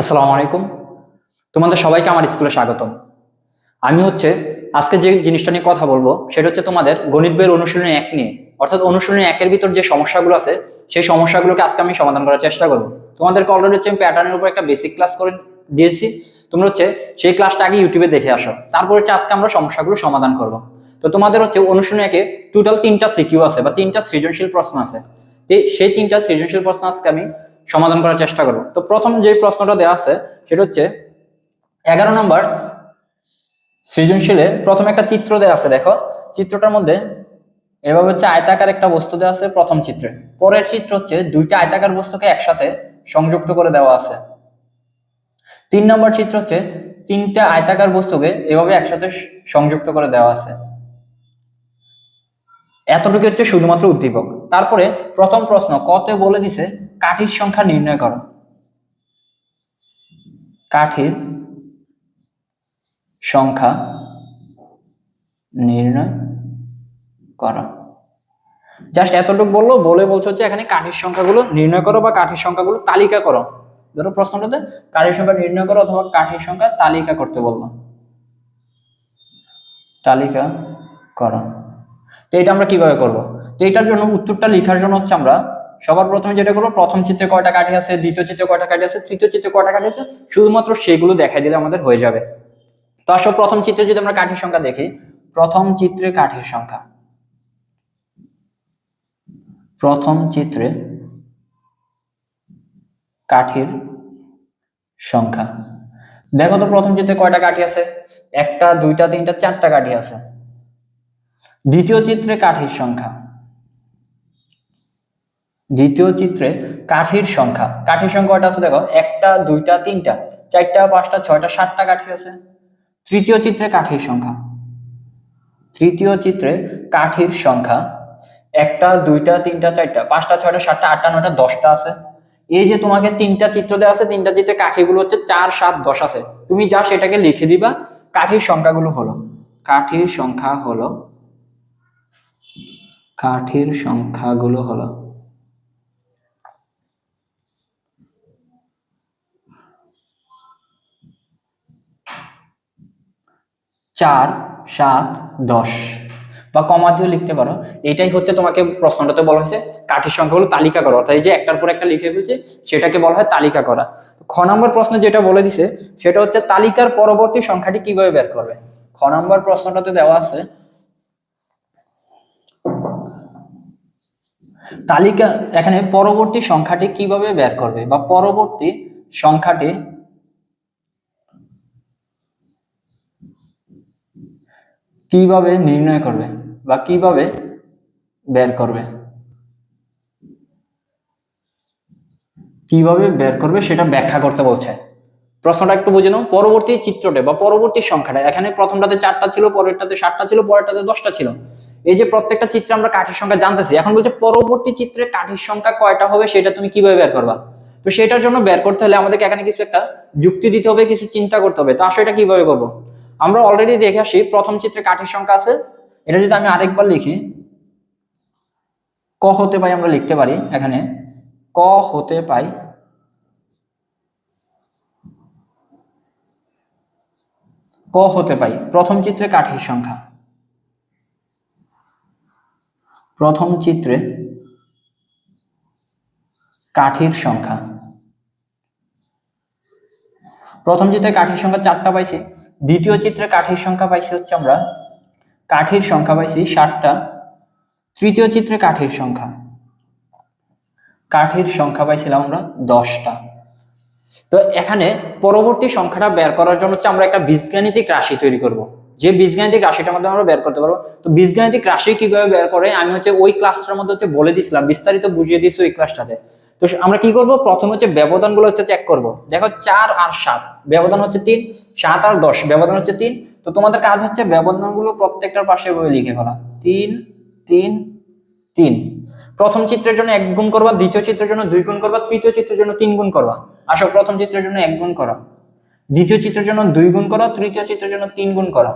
আসসালামু আলাইকুম। তোমাদের সবাইকে আমার স্কুলে স্বাগতম। আমি হচ্ছে, আজকে যে জিনিসটা নিয়ে কথা বলব, সেটা হচ্ছে তোমাদের গণিত বইয়ের অনুশীলনী এক নিয়ে। অর্থাৎ অনুশীলনী একের ভিতর যে সমস্যাগুলো আছে, সেই সমস্যাগুলোকে আজকে আমি সমাধান করার চেষ্টা করব। তোমাদেরকে অলরেডি হচ্ছে আমি প্যাটার্নের উপর একটা বেসিক ক্লাস করে দিয়েছি। তোমরা হচ্ছে সেই ক্লাসটা আগে ইউটিউবে দেখে আসো। তারপর হচ্ছে আজকে আমরা সমস্যাগুলো সমাধান করব। তো তোমাদের হচ্ছে অনুশীলনী একে টোটাল তিনটা সিকিউ আছে বা তিনটা সৃজনশীল প্রশ্ন আছে। সেই তিনটা সৃজনশীল প্রশ্ন আজকে আমি সমাধান করার চেষ্টা করব। তো প্রথম যে প্রশ্নটা দেওয়া আছে, সেটা হচ্ছে, এগারো নম্বর সৃজনশীলে প্রথম একটা চিত্র দেওয়া আছে, দেখো। চিত্রটার মধ্যে এভাবে হচ্ছে আয়তাকার একটা বস্তু দেওয়া আছে প্রথম চিত্রে। পরের চিত্র হচ্ছে দুইটা আয়তাকার বস্তুকে একসাথে সংযুক্ত করে দেওয়া আছে। তিন নম্বর চিত্র হচ্ছে তিনটা আয়তাকার বস্তুকে এভাবে একসাথে সংযুক্ত করে দেওয়া আছে। এতটুকু হচ্ছে শুধুমাত্র উদ্দীপক। তারপরে প্রথম প্রশ্ন, কতে বলে দিছে কাঠির সংখ্যা নির্ণয় করো। কাঠের সংখ্যা নির্ণয় করা। জাস্ট এতটুকু বলল, বলে বলছে হচ্ছে এখানে কাঠির সংখ্যাগুলো নির্ণয় করো বা কাঠির সংখ্যাগুলো তালিকা করো। ধরো প্রশ্নটাতে, কাঠের সংখ্যা নির্ণয় করো অথবা কাঠের সংখ্যা তালিকা করতে বলল। তালিকা করো। তো এটা আমরা কীভাবে করব? তো এটার জন্য উত্তরটা লেখার জন্য হচ্ছে আমরা সবার প্রথমে যেটা করব, প্রথম চিত্রে কয়টা কাঠি আছে, দ্বিতীয় চিত্রে কয়টা কাঠি আছে, তৃতীয় চিত্রে কয়টা কাঠি আছে, শুধুমাত্র সেগুলো দেখাই দিলে আমাদের হয়ে যাবে। তো আসলে প্রথম চিত্রে যদি আমরা কাঠির সংখ্যা দেখি, প্রথম চিত্রে কাঠির সংখ্যা। প্রথম চিত্রে কাঠির সংখ্যা। দেখো তো প্রথম চিত্রে কয়টা কাঠি আছে? একটা, দুইটা, তিনটা, চারটা কাঠি আছে। দ্বিতীয় চিত্রে কাঠির সংখ্যা। দ্বিতীয় চিত্রে কাঠির সংখ্যা। কাঠির সংখ্যা কয়টা আছে দেখো, একটা, দুইটা, তিনটা। চারটা, পাঁচটা, ছয়টা, সাতটা কাঠি আছে। তৃতীয় চিত্রে কাঠির সংখ্যা। তৃতীয় চিত্রে কাঠির সংখ্যা, একটা, দুইটা, তিনটা, চারটা, পাঁচটা, ছয়টা, সাতটা, আটটা, নয়টা, দশটা আছে। এই যে তোমাকে তিনটা চিত্র দেওয়া আছে, তিনটা চিত্রে কাঠিগুলো হচ্ছে চার, সাত, দশ আছে। তুমি যা সেটাকে লিখে দিবা, কাঠির সংখ্যাগুলো হলো। কাঠির সংখ্যা হলো, কাঠির সংখ্যাগুলো হলো। চার, সাত, দশ। বা কমা লিখতে পারো। এটাই হচ্ছে তোমাকে প্রশ্নটাতে বলা হয়েছে। কাঠির সংখ্যাগুলো তালিকা করো। অর্থাৎ এই যে একটার পর একটা লিখে ফেলছে, সেটাকে বলা হয় তালিকা করা। খ নম্বর প্রশ্ন যেটা বলে দিছে, সেটা হচ্ছে তালিকার পরবর্তী সংখ্যাটি কীভাবে বের করবে? খ নম্বর প্রশ্নটাতে দেওয়া আছে, তালিকা, এখানে পরবর্তী সংখ্যাটি কীভাবে বের করবে? বা পরবর্তী সংখ্যাটি কীভাবে নির্ণয় করবে বা কীভাবে বের করবে? কীভাবে বের করবে সেটা ব্যাখ্যা করতে বলছে। প্রশ্নটা একটু বুঝে নাও। পরবর্তী চিত্রটা বা পরবর্তী সংখ্যাটা। এখানে প্রথমটাতে চারটা ছিল, পরেরটাতে সাতটা ছিল, পরেরটাতে দশটা ছিল। এই যে প্রত্যেকটা চিত্রে আমরা কাঠির সংখ্যা জানতেছি, এখন বলছে পরবর্তী চিত্রে কাঠির সংখ্যা কয়টা হবে সেটা তুমি কীভাবে বের করবা? তো সেটার জন্য বের করতে হলে আমাদেরকে এখানে কিছু একটা যুক্তি দিতে হবে, কিছু চিন্তা করতে হবে। তো আসলে এটা কীভাবে করব? আমরা অলরেডি দেখে আসি, প্রথম চিত্রে কাঠির সংখ্যা আছে। এটা যদি আমি আরেকবার লিখি, ক হতে পাই আমরা লিখতে পারি এখানে। ক হতে পাই ক হতে পাই প্রথম চিত্রে কাঠির সংখ্যা। প্রথম চিত্রে কাঠির সংখ্যা। প্রথম চিত্রে কাঠির সংখ্যা চারটা পাইছি। দ্বিতীয় চিত্রে কাঠির সংখ্যা পাইছি হচ্ছে আমরা, কাঠির সংখ্যা পাইছি ষাটটা। তৃতীয় চিত্রে কাঠির সংখ্যা। কাঠির সংখ্যা পাইছিলাম আমরা দশটা। তো এখানে পরবর্তী সংখ্যাটা বের করার জন্য হচ্ছে আমরা একটা বীজগাণিতিক রাশি তৈরি করব। যে বীজগাণিতিক রাশিটার মধ্যে আমরা বের করতে পারব। তো বীজগাণিতিক রাশি কীভাবে বের করে? আমি হচ্ছে ওই ক্লাসটার মধ্যে হচ্ছে বলে দিছিলাম, বিস্তারিত বুঝিয়ে দিয়েছি ওই ক্লাসটাতে তো আমরা কি করব? প্রথম হচ্ছে ব্যবধানগুলো হচ্ছে চেক করব। দেখো চার আর সাত। ব্যবধান হচ্ছে তিন, সাত আর দশ। ব্যবধান হচ্ছে তিন। তো তোমাদের কাজ হচ্ছে ব্যবধানগুলো প্রত্যেকটার পাশে লিখে ফেলা। তিন তিন তিন। প্রথম চিত্রের জন্য এক গুণ করবা, দ্বিতীয় চিত্রের জন্য দুই গুণ করবা, তৃতীয় চিত্রের জন্য তিন গুণ করবা। আসো, প্রথম চিত্রের জন্য এক গুণ করা। দ্বিতীয় চিত্রের জন্য দুই গুণ করা, তৃতীয় চিত্রের জন্য তিন গুণ করা।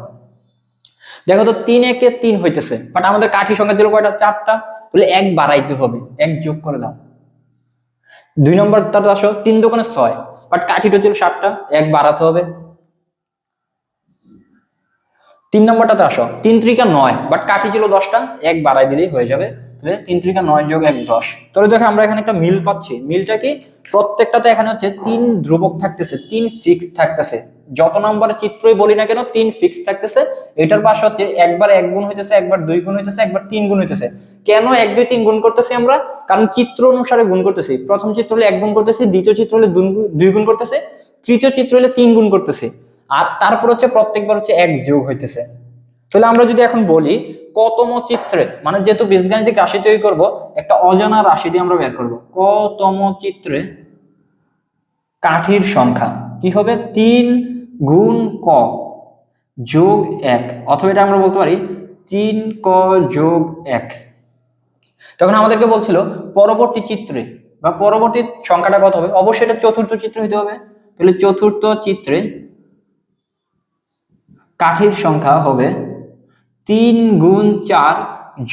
দেখো তো তিন একে তিন হইতেছে বাট আমাদের কাঠি সংখ্যা ছিল কয়টা? চারটা। বলে এক বাড়াইতে হবে, এক যোগ করে দাও। দুই নম্বর তার আসো তিন দোকানে ছয় বাট কাঠিটা ছিল সাতটা, এক বাড়াতে হবে। তিন নম্বরটাতে আসো তিন ত্রিকা নয় বাট কাঠি ছিল দশটা, এক বাড়াই দিলেই হয়ে যাবে। তাহলে তিন ত্রিকা নয় যোগ এক দশ। তাহলে দেখো আমরা এখানে একটা মিল পাচ্ছি। মিলটা কি? প্রত্যেকটাতে এখানে হচ্ছে তিন ধ্রুবক থাকতেছে, তিন ফিক্স থাকতেছে। যত নম্বরের চিত্রই বলি না কেন, তিন ফিক্স থাকতেছে। এটার পাশে হচ্ছে একবার এক গুণ হইতেছে, একবার দুই গুণ হইতেছে, একবার তিন গুণ হইতেছে। কেন এক, দুই, তিন গুণ করতেছি আমরা? কারণ চিত্র অনুসারে গুণ করতেছি। প্রথম চিত্র হলে এক গুণ করতেছি, দ্বিতীয় চিত্র হলে দুই গুণ- করতেছে, তৃতীয় চিত্র হলে তিন গুণ করতেছি। আর তারপর হচ্ছে প্রত্যেকবার হচ্ছে এক যোগ হইতেছে। তাহলে আমরা যদি এখন বলি, কতম চিত্রে মানে যেহেতু বীজগাণিতিক রাশি তৈরি করব, একটা অজানা রাশি দিয়ে আমরা বের করব। কতম চিত্রে কাঠির সংখ্যা? কি হবে? তিন গুণ ক যোগ এক, অথবা এটা আমরা বলতে পারি তিন ক যোগ এক। তখন আমাদেরকে বলছিল, পরবর্তী চিত্রে বা পরবর্তী সংখ্যাটা কত হবে? অবশ্যই এটা চতুর্থ চিত্র হইতে হবে। তাহলে চতুর্থ চিত্রে কাঠির সংখ্যা হবে তিন গুণ চার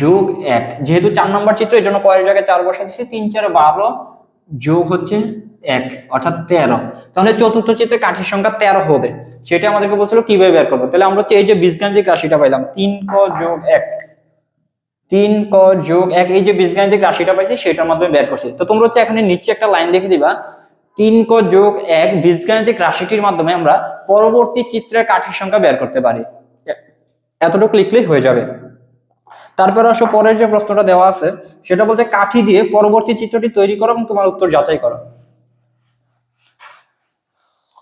যোগ এক। যেহেতু চার নম্বর চিত্র এই জন্য কয়ের জায়গায় চার বসা দিচ্ছি তিন চার বারো যোগ হচ্ছে এক, অর্থাৎ তেরো। তাহলে চতুর্থ চিত্রে কাঠির সংখ্যা তেরো হবে। সেটা আমাদেরকে বলছিল কীভাবে বের করব? তাহলে আমরা হচ্ছে এই যে বীজগাণিতিক রাশিটা পাইলাম, তিন ক যোগ এক। তিন ক যোগ এক, এই যে বীজগাণিতিক রাশিটা পাইছি, সেটার মাধ্যমে বের করছি। তো তোমরা হচ্ছে এখানে নিচে একটা লাইন লিখে দিবা। তিন ক যোগ এক, বীজগাণিতিক রাশিটির মাধ্যমে আমরা পরবর্তী চিত্রের কাঠির সংখ্যা বের করতে পারি। এতটুকু লিখলেই হয়ে যাবে। তারপর আসো, পরের যে প্রশ্নটা দেওয়া আছে, সেটা বলতে কাঠি দিয়ে পরবর্তী চিত্রটি তৈরি করো এবং তোমার উত্তর যাচাই করো।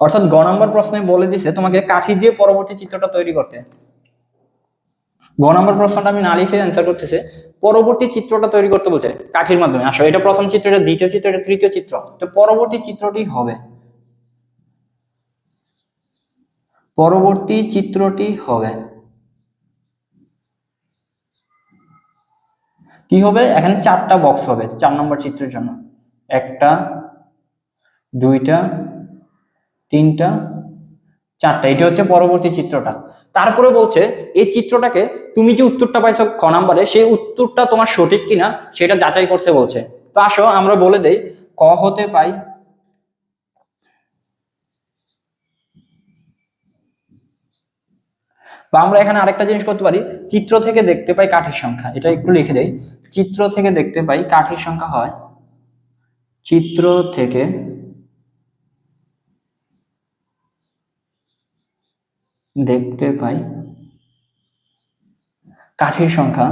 অর্থাৎ গ নম্বর প্রশ্নে বলে দিছে তোমাকে কাঠি দিয়ে পরবর্তী চিত্রটা তৈরি করতে। গ নম্বর প্রশ্নটা আমি না লিখে অ্যান্সার করতেছে। পরবর্তী চিত্রটা তৈরি করতে বলছে কাঠির মাধ্যমে। আসো, এটা প্রথম চিত্র, এটা দ্বিতীয় চিত্র, এটা তৃতীয় চিত্র। তো পরবর্তী চিত্রটি হবে। পরবর্তী চিত্রটি হবে। কি হবে? এখানে চারটা বক্স হবে, চার নম্বর চিত্রের জন্য। একটা, দুইটা তিনটা, চারটা, এটা হচ্ছে পরবর্তী চিত্রটা। তারপরে বলছে, এই চিত্রটাকে তুমি যে উত্তরটা পাইছো খ নাম্বারে, সেই উত্তরটা তোমার সঠিক কিনা, সেটা যাচাই করতে বলছে। তো আসো, আমরা বলে দেই, ক হতে পাই, বা আমরা এখানে আরেকটা জিনিস করতে পারি, চিত্র থেকে দেখতে পাই কাঠির সংখ্যা। এটা একটু লিখে দেই। চিত্র থেকে দেখতে পাই কাঠির সংখ্যা হয়, চিত্র থেকে দেখতে পাই। কাঠির সংখ্যা।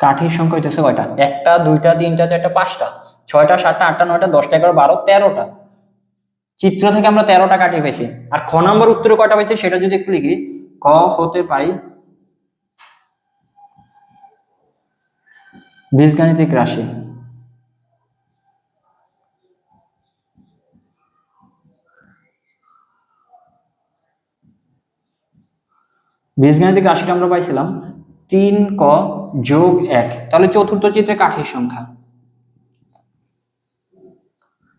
কাঠির সংখ্যা হইতেছে কয়টা? একটা, দুইটা, তিনটা, চারটা, পাঁচটা। ছয়টা, সাতটা, আটটা, নয়টা, দশটা, এগারো, বারো, তেরোটা। চিত্র থেকে আমরা তেরোটা কাঠি পেয়েছি আর খ নম্বর উত্তরে কয়টা পাইছি সেটা যদি একটু লিখি ক হতে পাই বীজগাণিতিক রাশি। বীজগাণিতিক রাশিটা আমরা পাইছিলাম তিন ক যোগ এক। তাহলে চতুর্থ চিত্রে কাঠির সংখ্যা?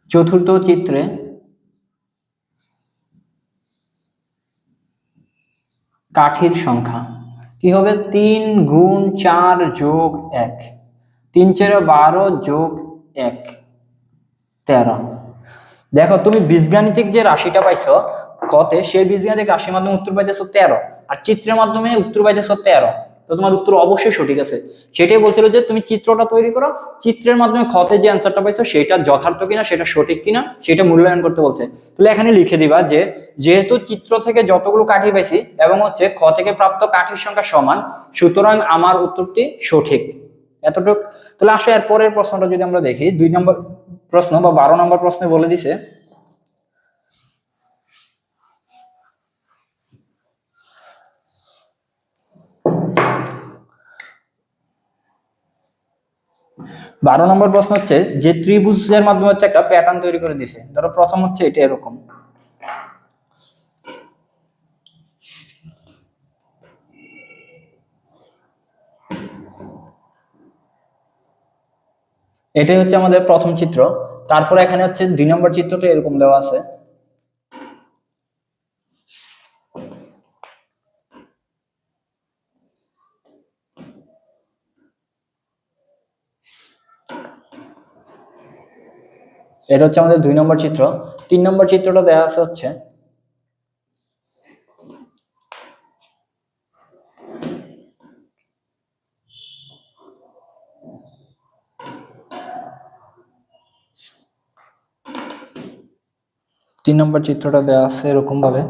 চতুর্থ চিত্রে কাঠির সংখ্যা। কি হবে? তিন গুণ চার যোগ এক। তিন চার বারো যোগ এক। তেরো। দেখো, তুমি বীজগাণিতিক যে রাশিটা পাইছো, কতে সেই বীজগাণিতিক রাশির মাধ্যমে উত্তর পাইতেছো তেরো। আর চিত্রের মাধ্যমে উত্তর বাইতে পাইতেছো তেরো তো তোমার উত্তর অবশ্যই সঠিক আছে। সেটাই বলছিল যে তুমি চিত্রটা তৈরি করো, চিত্রের মাধ্যমে খতে যে অ্যান্সারটা পাইছো সেটা যথার্থ কিনা, সেটা সঠিক কিনা, সেটা মূল্যায়ন করতে বলছে। তাহলে এখানে লিখে দিবা যে, যেহেতু চিত্র থেকে যতগুলো কাঠি পাইছি এবং হচ্ছে খ থেকে প্রাপ্ত কাঠির সংখ্যা সমান, সুতরাং আমার উত্তরটি সঠিক। এতটুকু। তাহলে আসো, এর পরের প্রশ্নটা যদি আমরা দেখি, দুই নম্বর প্রশ্ন বা বারো নম্বর প্রশ্নে বলে দিছে বারো নম্বর প্রশ্ন হচ্ছে, যে ত্রিভুজের মাধ্যমে হচ্ছে একটা প্যাটার্ন তৈরি করে দিছে। ধরো প্রথম হচ্ছে এটা এরকম। এটাই হচ্ছে আমাদের প্রথম চিত্র। তারপর এখানে হচ্ছে দুই নম্বর চিত্রটা এরকম দেওয়া আছে। এটা হচ্ছে আমাদের দুই নম্বর চিত্র। তিন নম্বর চিত্রটা দেওয়া আছে হচ্ছে তিন নম্বর চিত্রটা দেওয়া আছে এরকম ভাবে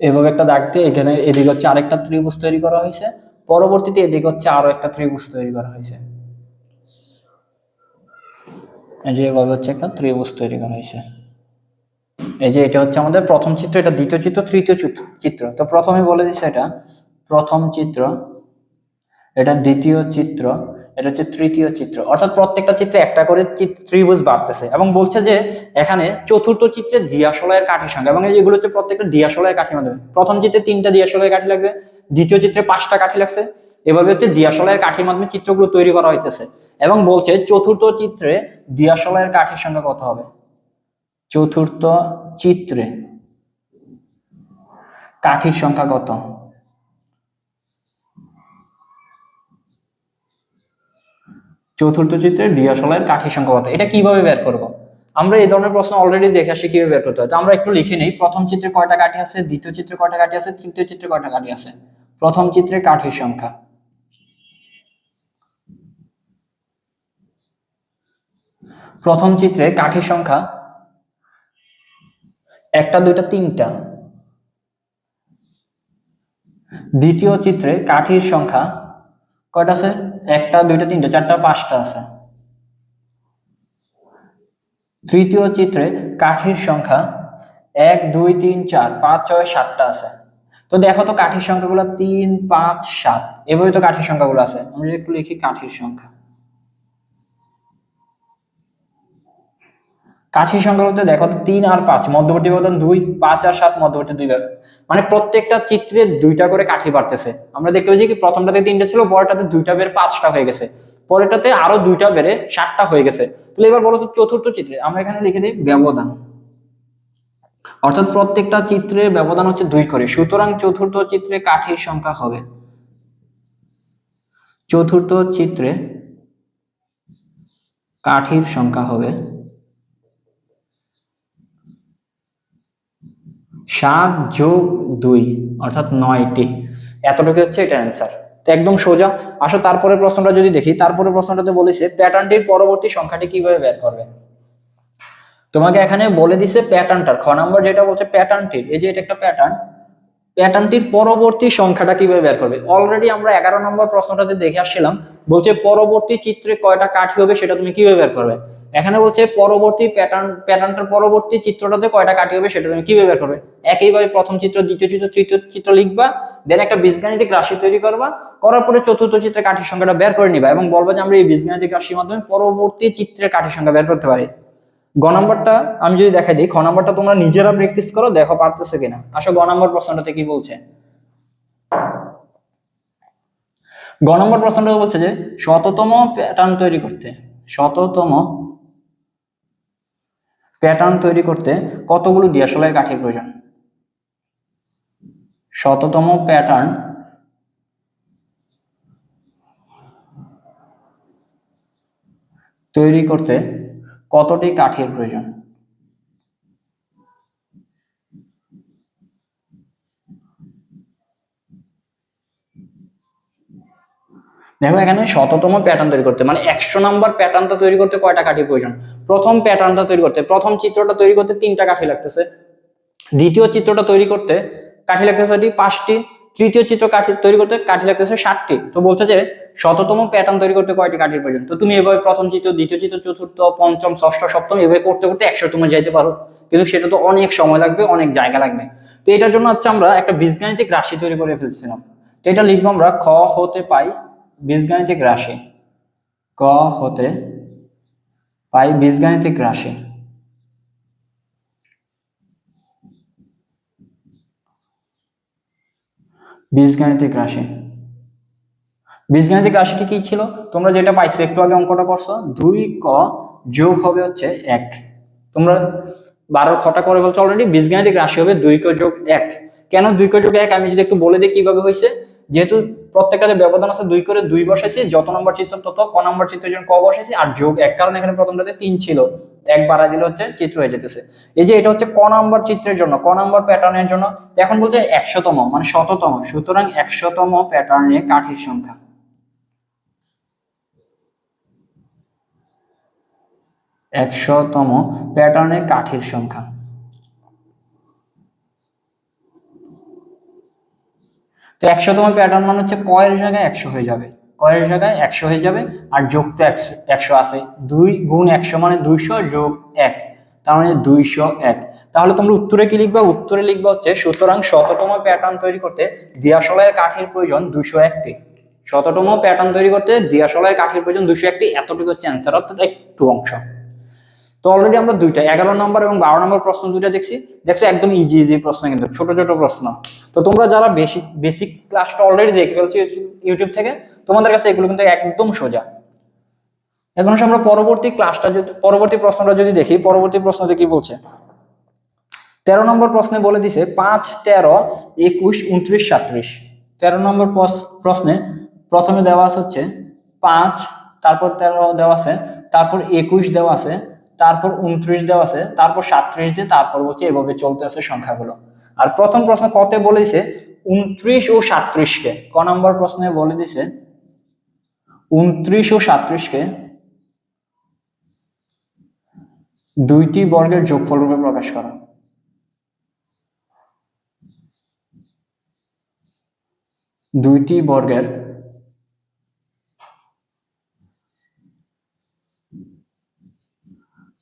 এভাবে একটা দাগ দিয়ে এখানে এদিকে হচ্ছে আরেকটা ত্রিভুজ তৈরি করা হয়েছে। পরবর্তীতে এদিকে হচ্ছে আরও একটা ত্রিভুজ তৈরি করা হয়েছে। এই যে এভাবে হচ্ছে একটা ত্রিভুজ তৈরি করা হয়েছে। এই যে এটা হচ্ছে আমাদের প্রথম চিত্র, এটা দ্বিতীয় চিত্র, তৃতীয় চিত্র চিত্র। তো প্রথমে বলে দিচ্ছে এটা, প্রথম চিত্র, এটা দ্বিতীয় চিত্র এটা হচ্ছে তৃতীয় চিত্র। অর্থাৎ প্রত্যেকটা চিত্রে একটা করে ত্রিভুজ বাড়তেছে এবং বলছে যে এখানে চতুর্থ চিত্রে দিয়াশলাইয়ের কাঠির সংখ্যা এবং এগুলো হচ্ছে প্রত্যেকটা দিয়াশলাইয়ের কাঠির মাধ্যমে। প্রথম চিত্রে তিনটা দিয়াশলাইয়ের কাঠি লাগছে, দ্বিতীয় চিত্রে পাঁচটা কাঠি লাগছে। এভাবে হচ্ছে দিয়াশলাইয়ের কাঠির মাধ্যমে চিত্রগুলো তৈরি করা হইতেছে এবং বলছে চতুর্থ চিত্রে দিয়াশলাইয়ের কাঠির সংখ্যা কত হবে? চতুর্থ চিত্রে কাঠির সংখ্যা কত? চতুর্থ চিত্রে ডিয়াসলাইয়ের কাঠির সংখ্যা কত এটা কীভাবে বের করব? আমরা এই ধরনের প্রশ্ন অলরেডি দেখে আসি কীভাবে বের করতে হয়। তো আমরা একটু লিখে নেই। প্রথম চিত্রে কয়টা কাঠি আছে? দ্বিতীয় চিত্রে কয়টা কাঠি আছে? তৃতীয় চিত্রে কয়টা কাঠি আছে? প্রথম চিত্রে কাঠির সংখ্যা। প্রথম চিত্রে কাঠির সংখ্যা একটা, দুইটা, তিনটা। দ্বিতীয় চিত্রে কাঠির সংখ্যা কয়টা আছে? একটা, দুইটা, তিনটা, চারটা, পাঁচটা আছে। তৃতীয় চিত্রে কাঠির সংখ্যা এক, দুই, তিন, চার, পাঁচ, ছয়, সাতটা আছে। তো দেখো তো কাঠির সংখ্যাগুলো তিন, পাঁচ, সাত। এভাবে তো কাঠির সংখ্যাগুলো আছে। আমি একটু লিখি কাঠির সংখ্যা। সংখ্যা বলতে দেখো, তিন আর পাঁচ, মধ্যবর্তী ব্যবধান দুই, পাঁচ আর সাত, মধ্যবর্তী দুই মানে প্রত্যেকটা চিত্রে দুইটা করে কাঠি বাড়তেছে। আমরা দেখতে পাচ্ছি কি, প্রথমটাতে তিনটা ছিল, পরেরটাতে দুইটা বের পাঁচটা হয়ে গেছে। পরেরটাতে আরও দুইটা বেড়ে সাতটা হয়ে গেছে। তাহলে এবার বলো তো চতুর্থ চিত্রে, আমরা এখানে লিখে দিই ব্যবধান। অর্থাৎ প্রত্যেকটা চিত্রে ব্যবধান হচ্ছে দুই করে, সুতরাং চতুর্থ চিত্রে কাঠির সংখ্যা হবে। চতুর্থ চিত্রে কাঠির সংখ্যা হবে সাত যোগ দুই, অর্থাৎ নয়টি। এতটুকু হচ্ছে এটার অ্যান্সার তো একদম সোজা। আসো তারপরে প্রশ্নটা যদি দেখি তারপরে প্রশ্নটাতে বলেছে, প্যাটার্নটির পরবর্তী সংখ্যাটি কীভাবে বের করবে? তোমাকে এখানে বলে দিছে প্যাটার্নটার। খ নাম্বার যেটা বলছে, প্যাটার্নটির। এই যে এটা একটা প্যাটার্ন প্যাটার্নটির পরবর্তী সংখ্যাটা কীভাবে বের করবে? অলরেডি আমরা এগারো নম্বর প্রশ্নটাতে দেখে আসছিলাম, বলছে পরবর্তী চিত্রে কয়টা কাঠি হবে সেটা তুমি কীভাবে বের করবে? এখানে বলছে পরবর্তী প্যাটার্ন, প্যাটার্নটার পরবর্তী চিত্রটাতে কয়টা কাঠি হবে সেটা তুমি কীভাবে বের করবে? একইভাবে প্রথম চিত্র, দ্বিতীয় চিত্র, তৃতীয় চিত্র লিখবা দেন একটা বীজগাণিতিক রাশি তৈরি করবা, করার পরে চতুর্থ চিত্রে কাঠির সংখ্যাটা বের করে নিবা এবং বলবা যে আমরা এই বীজগাণিতিক রাশির মাধ্যমে পরবর্তী চিত্রের কাঠির সংখ্যা বের করতে পারি। গ নম্বরটা আমি যদি দেখাই দিই, খ নম্বরটা তোমরা নিজেরা প্র্যাকটিস করো, দেখো পারতেছো কিনা। আসো গ নম্বর প্রশ্নটাতে কি বলছে? গ নম্বর প্রশ্নটা বলছে যে, শততম প্যাটার্ন তৈরি করতে, শততম প্যাটার্ন তৈরি করতে কতগুলো ডিয়াসলাইয়ের কাঠির প্রয়োজন? শততম প্যাটার্ন তৈরি করতে কতটি কাঠির প্রয়োজন? দেখো এখানে শততম প্যাটার্ন তৈরি করতে মানে একশো নাম্বার প্যাটার্নটা তৈরি করতে কয়টা কাঠি প্রয়োজন? প্রথম প্যাটার্নটা তৈরি করতে, প্রথম চিত্রটা তৈরি করতে তিনটা কাঠি লাগতেছে। দ্বিতীয় চিত্রটা তৈরি করতে কাঠি লাগতেছে পাঁচটি। তৃতীয় চিত্র কাঠি তৈরি করতে কাঠি লাগতেছে ষাটটি তো বলছে যে শততম প্যাটার্ন তৈরি করতে কয়টি কাঠির প্রয়োজন? তো তুমি এভাবে প্রথম চিত্র, দ্বিতীয় চিত্র, চতুর্থ, পঞ্চম, ষষ্ঠ, সপ্তম এভাবে করতে করতে একশো তুমি যাইতে পারো। কিন্তু সেটা তো অনেক সময় লাগবে, অনেক জায়গা লাগবে। তো এটার জন্য হচ্ছে আমরা একটা বীজগাণিতিক রাশি তৈরি করে ফেলছিলাম। তো এটা লিখব আমরা খ হতে পাই বীজগাণিতিক রাশি। ক হতে পাই বীজগাণিতিক রাশি। বীজগাণিতিক রাশি। বীজগাণিতিক রাশিটি কি ছিল? তোমরা যেটা পাইছো, একটু আগে অঙ্কটা করছ, দুই ক যোগ হবে হচ্ছে এক। তোমরা বারো খটা করে বলছো অলরেডি বীজগাণিতিক রাশি হবে দুই ক যোগ এক। কেন দুই ক যোগ এক? আমি যদি একটু বলে দিই কীভাবে হয়েছে। যেহেতু প্রত্যেকটাতে ব্যবধান আছে দুই করে দুই বসাইছি, যত নম্বর চিত্র তত ক নম্বর চিত্রের জন্য ক বসাইছি, আর যোগ এক, কারণ এখানে প্রথমটাতে তিন ছিল। এক বাড়াই দিলে হচ্ছে চিত্র হয়ে যেতেছে। এই যে এটা হচ্ছে ক নম্বর চিত্রের জন্য, ক নম্বর প্যাটার্নের জন্য এখন বলছে একশোতম মানে শততম। সুতরাং একশোতম প্যাটার্নে কাঠির সংখ্যা। একশোতম প্যাটার্নে কাঠির সংখ্যা। তো একশোতম প্যাটার্ন মানে হচ্ছে কয়ের জায়গায় একশো হয়ে যাবে। কয়ের জায়গায় একশো হয়ে যাবে আর যোগ তো একশো একশো আছে। দুই গুণ একশো মানে দুইশো যোগ এক, তার মানে দুইশো এক। তাহলে তোমরা উত্তরে কি লিখবা? উত্তরে লিখবা হচ্ছে, সুতরাং শততম প্যাটার্ন তৈরি করতে দিয়াশলাইয়ের কাঠির প্রয়োজন দুইশো একটি। শততম প্যাটার্ন তৈরি করতে দিয়াশলাইয়ের কাঠির প্রয়োজন দুইশো একটি। এতটুকু হচ্ছে অ্যান্সার অর্থাৎ একটু অংশ। তো অলরেডি আমরা দুইটা, এগারো নম্বর এবং বারো নম্বর প্রশ্ন দুইটা দেখছি। দেখছ, একদম ইজি ইজি প্রশ্ন কিন্তু, ছোট ছোট প্রশ্ন। তো তোমরা যারা বেসিক বেসিক ক্লাসটা অলরেডি দেখে ফেলছো ইউটিউব থেকে, তোমাদের কাছে এগুলো কিন্তু একদম সোজা। এখন আমরা পরবর্তী ক্লাসটা যদি পরবর্তী প্রশ্নটা যদি দেখি, পরবর্তী প্রশ্নতে কি বলছে? তেরো নম্বর প্রশ্নে বলে দিছে, পাঁচ, তেরো, একুশ, উনত্রিশ সাত্রিশ তেরো নম্বর প্রশ্নে প্রথমে দেওয়া আছে হচ্ছে পাঁচ, তারপর তেরো দেওয়া আছে, তারপর একুশ দেওয়া আছে তারপর উনত্রিশ দেওয়া আছে, তারপর সাত্রিশ দিয়ে তারপর বলছে এভাবে চলতে আছে সংখ্যাগুলো। আর প্রথম প্রশ্ন কতে বলেছে? উনত্রিশ ও সাত্রিশকে ক নম্বর প্রশ্নে বলে দিছে? উনত্রিশ ও সাত্রিশকে দুইটি বর্গের যোগফল রূপে প্রকাশ করা। দুইটি বর্গের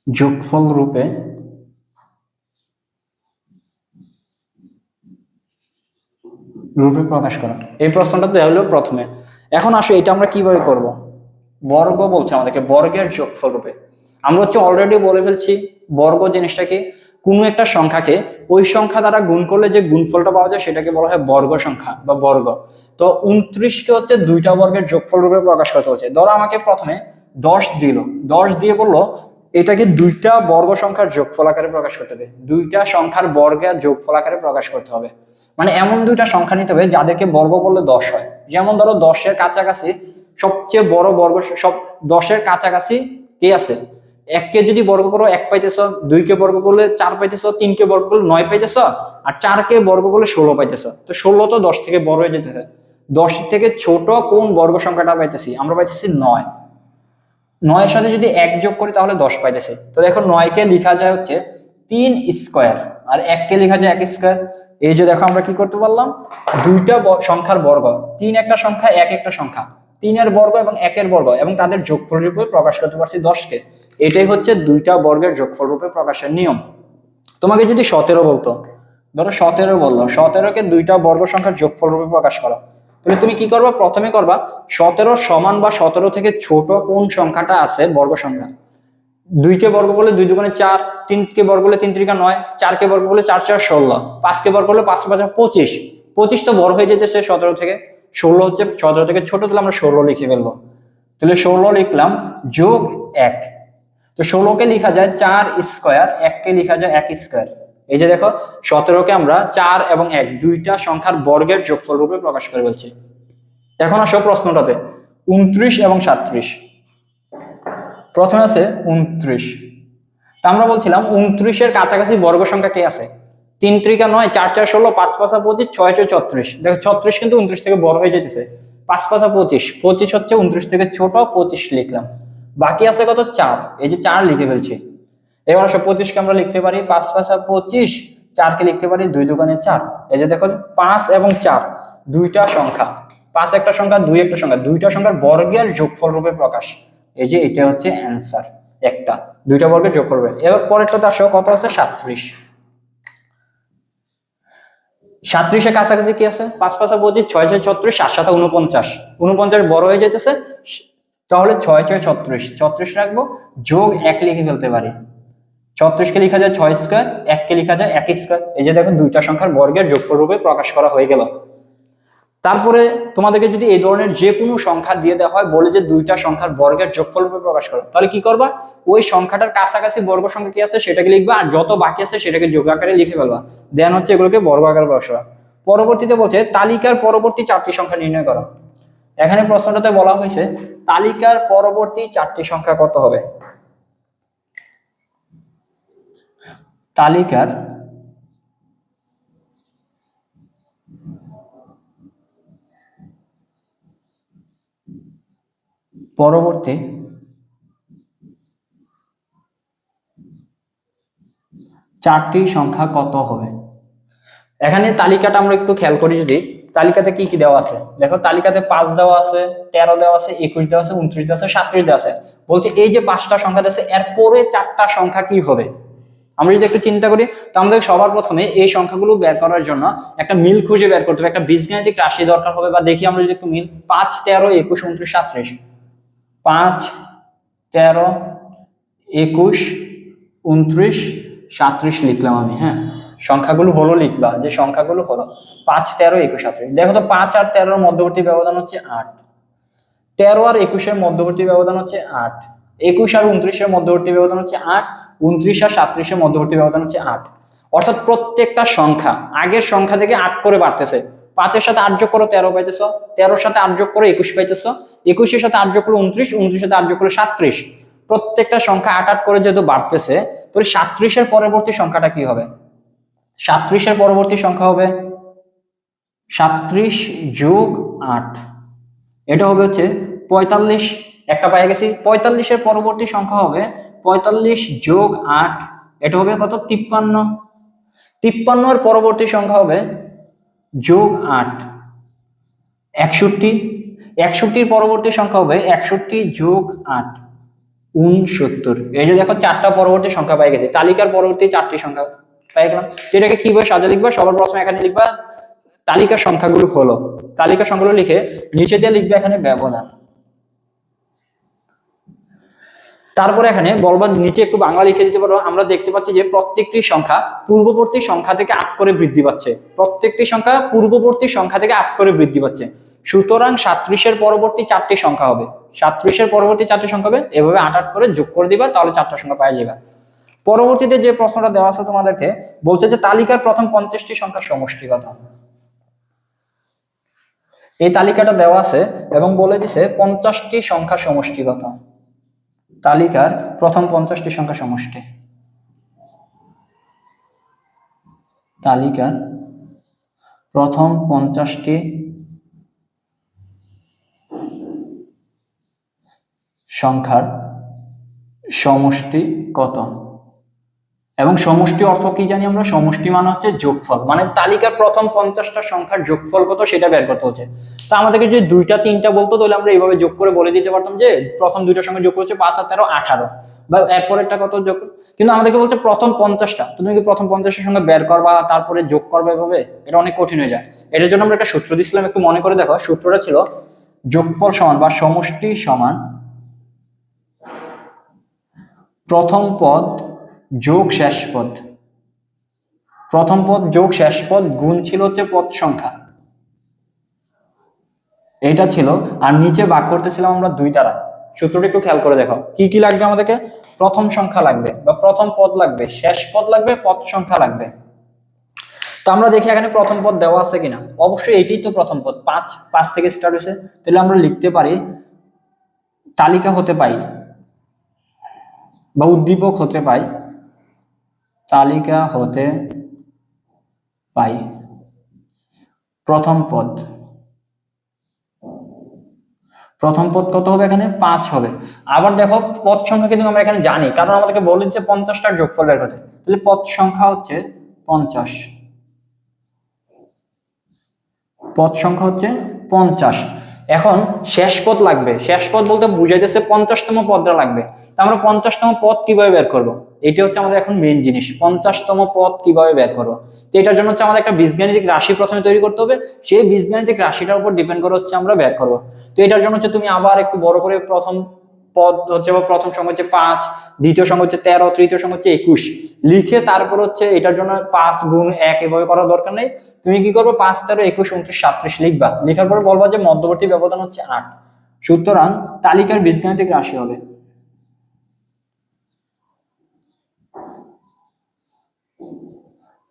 যোগফল রূপে রূপে প্রকাশ করা। এই প্রশ্নটা দেওয়া হলো প্রথমে। এখন আসো, এটা আমরা কীভাবে করব? বর্গ বলছে আমাদেরকে, বর্গের যোগফল রূপে। আমরা হচ্ছে অলরেডি বলে ফেলছি, বর্গ জিনিসটাকে, কোনো একটা সংখ্যাকে, ওই সংখ্যা দ্বারা গুণ করলে যে গুণফলটা পাওয়া যায়, সেটাকে বলা হয় বর্গ সংখ্যা বা বর্গ। তো উনত্রিশকে হচ্ছে দুইটা বর্গের যোগফল রূপে প্রকাশ করতে হচ্ছে ধরো আমাকে প্রথমে দশ দিল। দশ দিয়ে বলল এটাকে দুইটা বর্গ সংখ্যার যোগফল আকারে প্রকাশ করতে হবে। দুইটা সংখ্যার বর্গের যোগফল আকারে প্রকাশ করতে হবে। মানে এমন দুইটা সংখ্যা নিতে হবে যাদেরকে বর্গ করলে দশ হয়। যেমন ধরো দশের কাছাকাছি সবচেয়ে বড় বর্গ সব দশের কাছাকাছি কে আছে? এককে যদি বর্গ করো, এক পাইতেছ, দুইকে বর্গ করলে চার পাইতেছ, তিনকে বর্গ করলে নয় পাইতেছ, আর চারকে বর্গ করলে ষোলো পাইতেছ। তো ষোলো তো দশ থেকে বড় হয়ে যেতেছে। দশ থেকে ছোট কোন বর্গ সংখ্যাটা পাইতেছি? আমরা পাইতেছি নয়। নয়ের সাথে যদি এক যোগ করি তাহলে দশ পাইতেছে। তো দেখো নয়কে লেখা যায় হচ্ছে তিন স্কোয়ার। আর এককে লেখা যায় এক স্কোয়ার। এই যে দেখো আমরা কি করতে পারলাম? দুইটা সংখ্যার বর্গ। তিন একটা সংখ্যা, এক একটা সংখ্যা। তিনের বর্গ এবং একের বর্গ এবং তাদের যোগফল রূপে প্রকাশ করতে পারছি দশকে। এটাই হচ্ছে দুইটা বর্গের যোগফল রূপে প্রকাশের নিয়ম। তোমাকে যদি সতেরো বলতো, ধরো সতেরো বলল, সতেরোকে দুইটা বর্গ সংখ্যার যোগফল রূপে প্রকাশ করো। তাহলে তুমি কি করবা? প্রথমে করবা, সতেরো সমান বা সতেরো থেকে ছোট কোন সংখ্যাটা আছে? বর্গ সংখ্যা। দুইকে বর্গ করলে দুই দুগুণে চার, তিনকে বর্গ করলে তিন ত্রিকা নয়, চারকে বর্গ করলে চার চার ষোলো, পাঁচকে বর্গ করলে পাঁচ পাঁচ পঁচিশ। পঁচিশ তো বড় হয়ে যেতেছে সতেরো থেকে। ষোলো হচ্ছে সতেরো থেকে ছোট, তাহলে আমরা ষোলো লিখে ফেলব। তাহলে ষোলো লিখলাম, যোগ এক। তো ষোলোকে লিখা যায় চার স্কোয়ার, এককে লেখা যায় এক স্কোয়ার। এই যে দেখো, সতেরোকে আমরা চার এবং এক, দুইটা সংখ্যার বর্গের যোগফল রূপে প্রকাশ করে বলছি। এখন আসো প্রশ্নটাতে, উনত্রিশ এবং সাত্রিশ প্রথমে আছে উনত্রিশ। তা আমরা বলছিলাম, উনত্রিশের কাছাকাছি বর্গ সংখ্যা কে আছে? তিন ত্রিকা নয়, চার চার, ষোলো, পাঁচ, পাঁচা পঁচিশ, ছয় ছয়, ছত্রিশ। দেখো, ছত্রিশ কিন্তু উনত্রিশ থেকে বড় হয়ে যেতেছে পাঁচ, পাঁচা পঁচিশ পঁচিশ হচ্ছে উনত্রিশ থেকে ছোট, পঁচিশ লিখলাম। বাকি আছে কত? চার। এই যে চার লিখে ফেলছি। এবার আসো পঁচিশকে আমরা লিখতে পারি, পাঁচ, পাঁচা পঁচিশ, চারকে লিখতে পারি, দুই দোকানে চার। এই যে দেখো পাঁচ এবং চার, দুইটা সংখ্যা। পাঁচ একটা সংখ্যা, দুই একটা সংখ্যা। দুইটা সংখ্যার বর্গের যোগফল রূপে প্রকাশ। এই যে এটা হচ্ছে অ্যান্সার একটা। দুইটা বর্গের যোগ করবে এবার পরেরটাতে আসো, কত আছে? সাত্রিশ সাত্রিশের কাছাকাছি কি আছে? পাঁচ, পাঁচা পঁচিশ, ছয় ছয়, ছত্রিশ, সাত সাত উনপঞ্চাশ উনপঞ্চাশ বড় হয়ে যেতেছে তাহলে ছয় ছয়, ছত্রিশ। ছত্রিশ রাখব, যোগ এক লিখে ফেলতে পারি। ছত্রিশকে লেখা যায় ছয় স্কোয়ার এককে লেখা যায় এক স্কোয়ার। এই যে দেখো দুইটা সংখ্যার বর্গের যোগফল রূপে প্রকাশ করা হয়ে গেল। তারপরে তোমাদেরকে যদি এই ধরনের যে কোনো সংখ্যা দিয়ে দেওয়া হয়, বলে যে দুইটা সংখ্যার বর্গের যোগফল রূপে প্রকাশ করো, তাহলে কি করবা? ওই সংখ্যাটার কাছাকাছি বর্গ সংখ্যা কি আছে সেটাকে লিখবা, আর যত বাকি আছে সেটাকে যোগ আকারে লিখে ফেলবা। দেন হচ্ছে এগুলোকে বর্গ আকারে প্রকাশ করা। পরবর্তীতে বলছে, তালিকার পরবর্তী চারটি সংখ্যা নির্ণয় করো। এখানে প্রশ্নটাতে বলা হয়েছে, তালিকার পরবর্তী চারটি সংখ্যা কত হবে? তালিকার পরবর্তী চারটি সংখ্যা কত হবে? এখানে তালিকাটা আমরা একটু খেয়াল করি যদি। তালিকাতে কি কি দেওয়া আছে? দেখো, তালিকাতে পাঁচ দেওয়া আছে, তেরো দেওয়া আছে, একুশ দেওয়া আছে, উনত্রিশ দেওয়া আছে সাতত্রিশ দেওয়া আছে। বলছে এই যে পাঁচটা সংখ্যা দেওয়া আছে এর পরে চারটা সংখ্যা কি হবে? আমরা যদি একটু চিন্তা করি, তো আমাদের সবার প্রথমে এই সংখ্যাগুলো বের করার জন্য একটা মিল খুঁজে বের করতে হবে। একটা বীজগাণিতিক রাশি দরকার হবে, বা দেখি আমরা যদি একটু মিল, পাঁচ, তেরো, একুশ, উনত্রিশ, সাতত্রিশ। পাঁচ, তেরো, একুশ, উনত্রিশ, সাতত্রিশ লিখলাম আমি হ্যাঁ? সংখ্যাগুলো হলো লিখবা, যে সংখ্যাগুলো হলো। পাঁচ, তেরো, একুশ, সাতত্রিশ। দেখো তো পাঁচ আর তেরোর মধ্যবর্তী ব্যবধান হচ্ছে আট। তেরো আর একুশের মধ্যবর্তী ব্যবধান হচ্ছে আট। একুশ আর উনত্রিশের মধ্যবর্তী ব্যবধান হচ্ছে আট। উনত্রিশ আর সাতত্রিশের মধ্যবর্তী ব্যবধান হচ্ছে আট। অর্থাৎ প্রত্যেকটা সংখ্যা, আগের সংখ্যা থেকে আট করে বাড়তেছে। পাঁচের সাথে আট যোগ করো, তেরো পাইতেছ। তেরোর সাথে আট যোগ করো, একুশ পাইতেছ। একুশের সাথে আট যোগ করো উনত্রিশ, উনত্রিশের সাথে আট যোগ করো সাতত্রিশ। প্রত্যেকটা সংখ্যা আট আট করে যেহেতু বাড়তেছে তো সাতত্রিশের পরবর্তী সংখ্যাটা কি হবে? সাতত্রিশের পরবর্তী সংখ্যা হবে সাতত্রিশ যোগ আট। এটা হবে হচ্ছে পঁয়তাল্লিশ। একটা পায়ে গেছি। পঁয়তাল্লিশের পরবর্তী সংখ্যা হবে পঁয়তাল্লিশ যোগ আট, এটা হবে কত? তিপ্পান্ন। তিপ্পান্নর পরবর্তী সংখ্যা হবে যোগ আট। একষট্টি। একষট্টির পরবর্তী সংখ্যা হবে একষট্টি যোগ আট, উনসত্তর। এই যে দেখো, চারটা পরবর্তী সংখ্যা পাই গেছে। তালিকার পরবর্তী চারটি সংখ্যা পাই গেলাম। এটাকে কীভাবে সাজা লিখবা? সবার প্রথমে এখানে লিখবা, তালিকার সংখ্যাগুলো হলো। তালিকার সংখ্যাগুলো লিখে নিচে দিয়ে লিখবে এখানে ব্যবধান। তারপরে এখানে বলবার নিচে একটু বাংলা লিখে দিতে পারো। আমরা দেখতে পাচ্ছি যে প্রত্যেকটি সংখ্যা পূর্ববর্তী সংখ্যা থেকে আট করে বৃদ্ধি পাচ্ছে। প্রত্যেকটি সংখ্যা পূর্ববর্তী সংখ্যা থেকে আট করে বৃদ্ধি পাচ্ছে। সুতরাং সাত্রিশের পরবর্তী চারটি সংখ্যা হবে। সাত্রিশের পরবর্তী চারটি সংখ্যা হবে। এভাবে আট আট করে যোগ করে দিবা, তাহলে চারটা সংখ্যা পাওয়া যাবে। পরবর্তীতে যে প্রশ্নটা দেওয়া আছে তোমাদেরকে, বলছে যে তালিকার প্রথম পঞ্চাশটি সংখ্যার সমষ্টিগত। এই তালিকাটা দেওয়া আছে এবং বলে দিছে পঞ্চাশটি সংখ্যা সমষ্টিগত। তালিকার প্রথম পঞ্চাশটি সংখ্যা সমষ্টি। তালিকার প্রথম পঞ্চাশটি সংখ্যার সমষ্টি কত? এবং সমষ্টি অর্থ কি জানি আমরা? সমষ্টি মানে হচ্ছে যোগফল। মানে তালিকার প্রথম পঞ্চাশটা সংখ্যার যোগফল কত সেটা বের করতে হচ্ছে। তা আমাদেরকে যদি দুইটা, তিনটা বলতো, তাহলে আমরা এইভাবে যোগ করে বলে দিতে পারতাম যে প্রথম দুইটার সঙ্গে যোগ করছে পাঁচ আর তেরো, আঠারো। বা এরপরেরটা কত যোগ কিন্তু আমাদেরকে বলছে প্রথম পঞ্চাশটা। তুমি কি প্রথম পঞ্চাশের সঙ্গে বের করবা, তারপরে যোগ করবা এভাবে? এটা অনেক কঠিন হয়ে যায়। এটার জন্য আমরা একটা সূত্র দিচ্ছিলাম একটু মনে করে দেখো। সূত্রটা ছিল যোগফল সমান বা সমষ্টি সমান প্রথম পদ যোগ শেষ পদ। প্রথম পদ যোগ শেষ পদ, গুণ ছিল হচ্ছে পদ সংখ্যা। এটা ছিল, আর নিচে ভাগ করতেছিলাম আমরা দুই দ্বারা সূত্রটা একটু খেয়াল করে দেখো, কি কি লাগবে আমাদেরকে? প্রথম সংখ্যা লাগবে বা প্রথম পদ লাগবে, শেষ পদ লাগবে, পদ সংখ্যা লাগবে। তো আমরা দেখি এখানে প্রথম পদ দেওয়া আছে কিনা। অবশ্যই এটাই তো প্রথম পদ, পাঁচ পাঁচ থেকে স্টার্ট হয়েছে। তাহলে আমরা লিখতে পারি, তালিকা হতে পাই বা উদ্দীপক হতে পাই। তালিকা হতে পাই। প্রথম পদ। প্রথম পদ কত হবে এখানে? পাঁচ হবে। আবার দেখো, পদ সংখ্যা কিন্তু আমরা এখানে জানি, কারণ আমাদেরকে দিচ্ছে পঞ্চাশটার যোগফল বের করতে। তাহলে পদ সংখ্যা হচ্ছে পঞ্চাশ। পদ সংখ্যা হচ্ছে পঞ্চাশ। এখন শেষ পদ লাগবে। শেষ পদ বলতে বুঝাইতেছে পঞ্চাশতম পদটা লাগবে। তা আমরা পঞ্চাশতম পদ কীভাবে বের করব? এটা হচ্ছে আমাদের এখন মেন জিনিস। পঞ্চাশতম পদ কীভাবে বের করব? তো এটার জন্য হচ্ছে আমাদের একটা বীজগাণিতিক রাশি প্রথমে তৈরি করতে হবে। সেই বীজগাণিতিক রাশিটার উপর ডিপেন্ড করে হচ্ছে আমরা বের করব। তো এটার জন্য হচ্ছে তুমি আবার একটু বড় করে প্রথম পদ হচ্ছে প্রথম সংখ্যা হচ্ছে পাঁচ, দ্বিতীয় সংখ্যা হচ্ছে তেরো, তৃতীয় সংখ্যা হচ্ছে একুশ। লিখে তারপর হচ্ছে এটার জন্য পাঁচ গুণ এক এভাবে করার দরকার নেই। তুমি কি করবে? পাঁচ, তেরো, একুশ, উনত্রিশ, সাতত্রিশ লিখবা। লেখার পর বলবা যে মধ্যবর্তী ব্যবধান হচ্ছে আট। সুতরাং তালিকার বীজগাণিতিক রাশি হবে।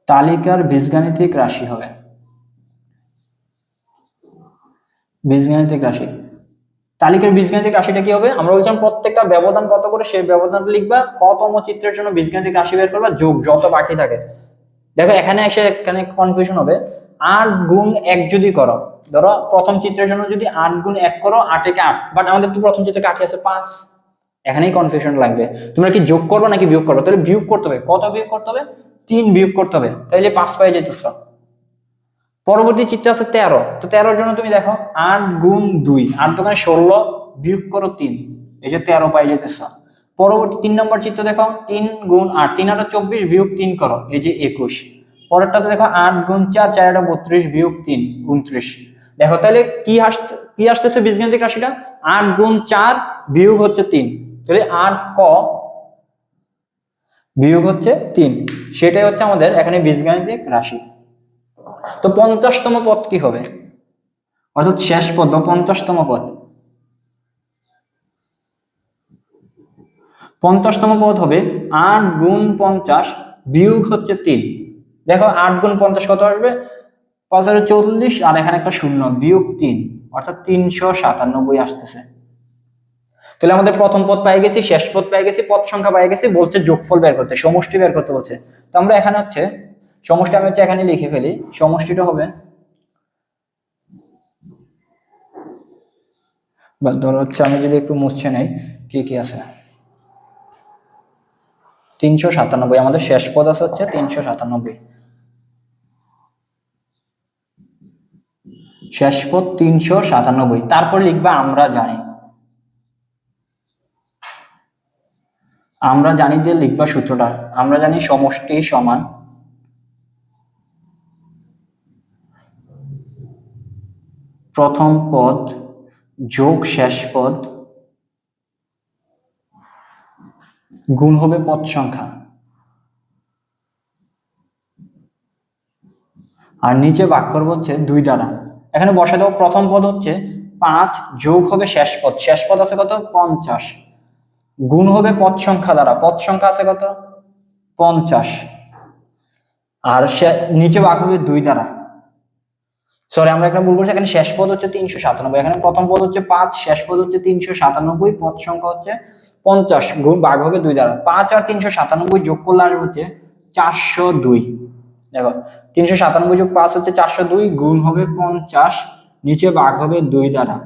তালিকার বীজগাণিতিক রাশি হবে। বীজগাণিতিক রাশি। তালিকার বীজগাণিতিক রাশিটা কি হবে? আমরা বলছিলাম প্রত্যেকটা ব্যবধান কত করে? সেই ব্যবধানটা লিখবা কতম চিত্রের জন্য বীজগাণিতিক রাশি বের করবা? যোগ, যত বাকি থাকে। দেখো, এখানে এসে এখানে কনফিউশন হবে। আট গুণ এক যদি করো, ধরো প্রথম চিত্রের জন্য যদি আট গুণ এক করো, আট একে আট? বাট আমাদের তো প্রথম চিত্রে কাঠি আছে? পাঁচ। এখানেই কনফিউশন লাগবে। তোমরা কি যোগ করবে নাকি বিয়োগ করবে? তাহলে বিয়োগ করতে হবে। কত বিয়োগ করতে হবে? তিন বিয়োগ করতে হবে। তাইলে পাঁচ পাই যেতেছ। পরবর্তী চিত্র আছে তেরো। তো তেরোর জন্য তুমি দেখো, আট গুণ দুই, আট দোকানে ষোলো, বিয়োগ করো তিন। এই যে তেরো পাই যেতেছ পরবর্তী তিন নম্বর চিত্র দেখো, তিন গুণ আট, তিন আটা চব্বিশ বিয়োগ তিন করো, এই যে একুশ। পরেরটাতে দেখো, আট গুণ চার চার আটা বত্রিশ বিয়োগ তিন, উনত্রিশ। দেখো, তাহলে কি আসতে, কি আসতেছে বীজগাণিতিক রাশিটা? আট গুণ চার বিয়োগ হচ্ছে তিন। তাহলে আট ক বিয়োগ হচ্ছে তিন। সেটাই হচ্ছে আমাদের এখানে বীজগাণিতিক রাশি। তো পঞ্চাশতম পদ কি হবে? অর্থাৎ শেষ পদ বা পঞ্চাশতম পদ। পঞ্চাশতম পদ হবে আট গুণ পঞ্চাশ বিয়োগ হচ্ছে তিন। দেখো, আট গুণ পঞ্চাশ কত আসবে? পাঁচ হাজার চল্লিশ আর এখানে একটা শূন্য, বিয়োগ তিন, অর্থাৎ তিনশো সাতানব্বই আসতেছে। তাহলে আমাদের প্রথম পদ পেয়ে গেছি, শেষ পদ পেয়ে গেছি, পদ সংখ্যা পেয়ে গেছি, বলছে যোগফল বের করতে, সমষ্টি বের করতে বলছে। তো আমরা এখানে হচ্ছে সমষ্টি আমি হচ্ছে এখানে লিখে ফেলি। সমষ্টিটা হবে বা ধরো হচ্ছে আমি যদি একটু মুছে নেই, কি কি আছে? তিনশো সাতানব্বই, আমাদের শেষ পদ আছে হচ্ছে তিনশো সাতানব্বই। শেষ পদ তিনশো সাতানব্বই, তারপর লিখবা আমরা জানি। আমরা জানি যে লিখবা সূত্রটা, আমরা জানি সমষ্টি সমান প্রথম পদ, যোগ শেষ পদ। গুণ হবে পদ সংখ্যা। আর নিচে ভাগ করব হচ্ছে দুই দ্বারা। এখানে বসে দেবো, প্রথম পদ হচ্ছে পাঁচ, যোগ হবে শেষ পদ। শেষ পদ আছে কত? পঞ্চাশ। গুণ হবে পদ সংখ্যা দ্বারা। পদ সংখ্যা আছে কত? পঞ্চাশ। আর সে- নিচে ভাগ হবে দুই দ্বারা। সরি আমরা একটা ভুল করছি, এখানে শেষ পদ হচ্ছে তিনশো সাতানব্বই। এখানে প্রথম পদ হচ্ছে পাঁচ, শেষ পদ হচ্ছে তিনশো সাতানব্বই, পদ সংখ্যা হচ্ছে পঞ্চাশ, গুণ ভাগ হবে দুই দ্বারা। পাঁচ আর তিনশো সাতানব্বই যোগ করলে আসবে হচ্ছে চারশো দুই। দেখো, তিনশো সাতানব্বই যোগ পাঁচ হচ্ছে চারশো দুই, গুণ হবে পঞ্চাশ, নিচে ভাগ হবে দুই দ্বারা।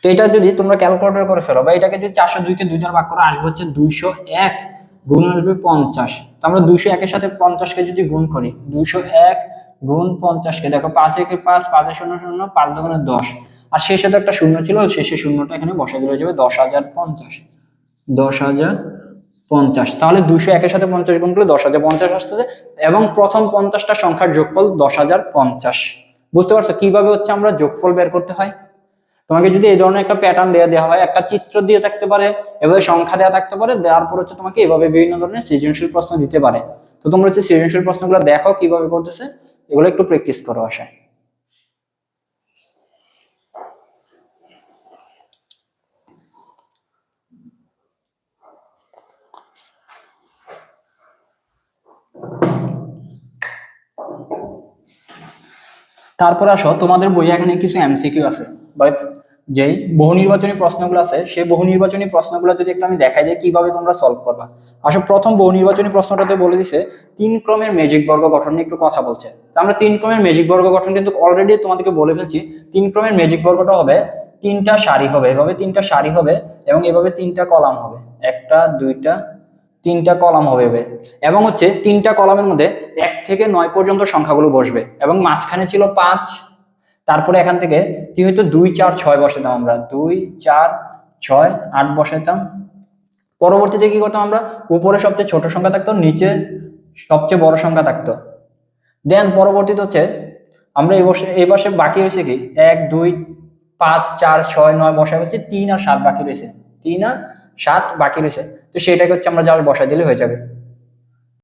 তো এটা যদি তোমরা ক্যালকুলেটর করে ফেলো, বা এটাকে যদি চারশো দুইকে দুই দ্বারা ভাগ করো, আসবে হচ্ছে দুইশো এক, গুণ আসবে পঞ্চাশ। তো আমরা দুইশো একের সাথে পঞ্চাশকে যদি গুণ করি, দুইশো এক গুণ পঞ্চাশকে দেখো পাঁচ একে পাঁচ, পাঁচে শূন্য শূন্য, পাঁচ দোকানে দশ। আর শেষে তো একটা শূন্য ছিল, শেষে শূন্যটা এখানে বসে দিলে যাবে দশ হাজার পঞ্চাশ। দশ হাজার পঞ্চাশ। তাহলে দুশো একের সাথে পঞ্চাশ গুণ করলে দশ হাজার পঞ্চাশ আসতেছে, এবং প্রথম পঞ্চাশটা সংখ্যার যোগফল দশ হাজার পঞ্চাশ। বুঝতে পারছ? কীভাবে হচ্ছে আমরা যোগফল বের করতে হয়? তোমাকে যদি এই ধরনের একটা প্যাটার্ন দেওয়া দেওয়া হয়, একটা চিত্র দিয়ে থাকতে পারে, এভাবে সংখ্যা দেওয়া থাকতে পারে দেওয়ার পর হচ্ছে তোমাকে এভাবে বিভিন্ন ধরনের সৃজনশীল প্রশ্ন দিতে পারে। তো তোমরা হচ্ছে সৃজনশীল প্রশ্নগুলো দেখো কীভাবে করতেছে। এগুলো একটু প্র্যাকটিস করো আশায়। তারপর আসো তোমাদের বইয়ে এখানে কিছু এমসিকিউ আছে। বাস যেই বহু নির্বাচনী প্রশ্নগুলো আছে সেই বহু নির্বাচনী প্রশ্নগুলো যদি একটু আমি দেখাই যাই কীভাবে তোমরা সলভ করবা? আসলে প্রথম বহু নির্বাচনী প্রশ্নটাতে বলে দিছে, তিন ক্রমের ম্যাজিক বর্গ গঠন নিয়ে একটু কথা বলছে। তো আমরা তিন ক্রমের ম্যাজিক বর্গ গঠন কিন্তু অলরেডি তোমাদেরকে বলে ফেলছি, তিন ক্রমের ম্যাজিক বর্গটা হবে, তিনটা সারি হবে, এভাবে তিনটা সারি হবে এবং এভাবে তিনটা কলাম হবে। একটা, দুইটা, তিনটা কলাম হবে। এবং হচ্ছে তিনটা কলামের মধ্যে এক থেকে নয় পর্যন্ত সংখ্যাগুলো বসবে এবং মাঝখানে ছিল পাঁচ তারপরে এখান থেকে কি হইতো? দুই, চার, ছয় বসাতাম আমরা। দুই, চার, ছয়, আট বসাইতাম। পরবর্তীতে কি করতাম আমরা? উপরে সবচেয়ে ছোট সংখ্যা থাকতো, নিচে সবচেয়ে বড় সংখ্যা থাকতো। দেন পরবর্তীতে হচ্ছে আমরা এই বসে এই পাশে বাকি হয়েছে কি? এক, দুই, পাঁচ, চার, ছয়, নয় বসা হচ্ছে তিন আর সাত বাকি রয়েছে। তিন আর সাত বাকি রয়েছে। তো সেটাকে হচ্ছে আমরা জাস্ট বসাই দিলে হয়ে যাবে।